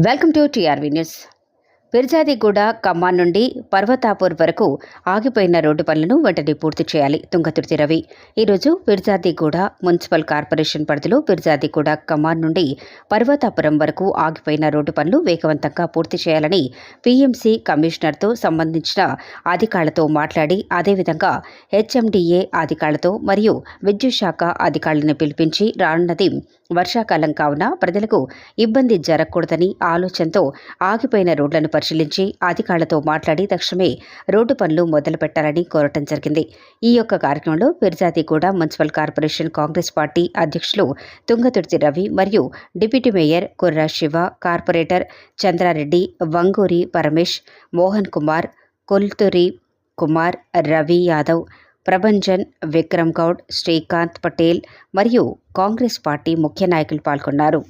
Welcome to TRV news Peerzadiguda Khammam నుండి పర్వతాపూర్ వరకు ఆగిపోయిన రోడ్డు పనులను వెంటనే పూర్తి చేయాలి. తుంగతుర్తి రవి. ఈరోజు పిర్జాదిగూడ మున్సిపల్ కార్పొరేషన్ పరిధిలో పిర్జాదిగూడ ఖమ్మం నుండి పర్వతాపురం వరకు ఆగిపోయిన రోడ్డు పనులు వేగవంతంగా పూర్తి చేయాలని పీఎంసీ కమిషనర్తో సంబంధించిన అధికారులతో మాట్లాడి అదేవిధంగా హెచ్ఎండిఏ అధికారులతో మరియు విద్యుత్ శాఖ అధికారులను పిలిపించి రానున్నది వర్షాకాలం కావున ప్రజలకు ఇబ్బంది జరగకూడదని ఆలోచనతో ఆగిపోయిన రోడ్లను పరిశీలించి అధికారులతో మాట్లాడి తక్షణమే రోడ్డు పనులు మొదలు పెట్టాలని కోరటం జరిగింది. ఈ యొక్క కార్యక్రమంలో Peerzadiguda municipal corporation Congress party అధ్యక్షులు తుంగతుర్తి రవి మరియు deputy mayor Kurra Shiva corporator Chandra Reddy Vanguri Paramesh Mohan Kumar Kolthuri Kumar Ravi Yadav Prabhanjan Vikram Goud Srikanth Patel మరియు కాంగ్రెస్ పార్టీ ముఖ్య నాయకులు పాల్గొన్నారు.